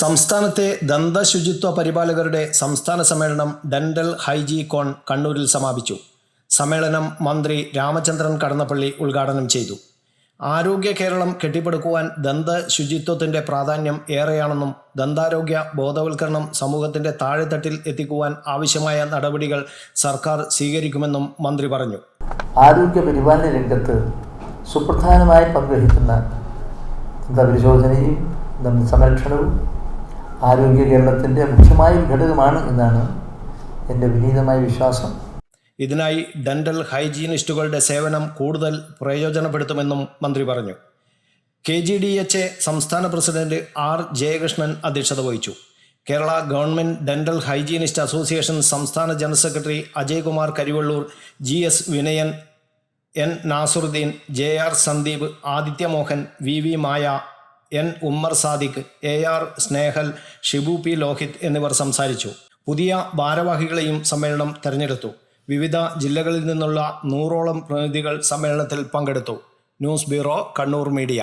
സംസ്ഥാനത്തെ ദന്തശുചിത്വ പരിപാലകരുടെ സംസ്ഥാന സമ്മേളനം ഡെന്റൽ ഹൈജി കോൺ കണ്ണൂരിൽ സമാപിച്ചു. സമ്മേളനം മന്ത്രി രാമചന്ദ്രൻ കടന്നപ്പള്ളി ഉദ്ഘാടനം ചെയ്തു. ആരോഗ്യ കേരളം കെട്ടിപ്പടുക്കുവാൻ ദന്ത ശുചിത്വത്തിന്റെ പ്രാധാന്യം ഏറെയാണെന്നും ദന്താരോഗ്യ ബോധവൽക്കരണം സമൂഹത്തിന്റെ താഴെത്തട്ടിൽ എത്തിക്കുവാൻ ആവശ്യമായ നടപടികൾ സർക്കാർ സ്വീകരിക്കുമെന്നും മന്ത്രി പറഞ്ഞു. ആരോഗ്യ പരിപാലന രംഗത്ത് സുപ്രധാനമായി പങ്കുവഹിക്കുന്ന ദന്തപരിശോധനയും ദന്ത സംരക്ഷണവും ആരോഗ്യ കേരളത്തിന്റെ മുഖ്യമായ ഘടകമാണ് എന്നാണ് എന്റെ വിനീതമായ വിശ്വാസം. ഇതിനായി ഡെന്റൽ ഹൈജീനിസ്റ്റുകളുടെ സേവനം കൂടുതൽ പ്രയോജനപ്പെടുത്തുമെന്നും മന്ത്രി പറഞ്ഞു. K G D H A സംസ്ഥാന പ്രസിഡന്റ് ആർ ജയകൃഷ്ണൻ അധ്യക്ഷത വഹിച്ചു. Kerala government dental hygienist association സംസ്ഥാന general secretary Ajaykumar Karivellur G S Vinayan N Nasuruddin J R Sandeep Adithyamohan V V Maya N Ummer Sadiq A R Snehal Shibu P Lohith എന്നിവർ സംസാരിച്ചു. പുതിയ ഭാരവാഹികളെയും സമ്മേളനം തെരഞ്ഞെടുത്തു. വിവിധ ജില്ലകളിൽ നിന്നുള്ള നൂറോളം പ്രതിനിധികൾ സമ്മേളനത്തിൽ പങ്കെടുത്തു. News bureau Kannur media.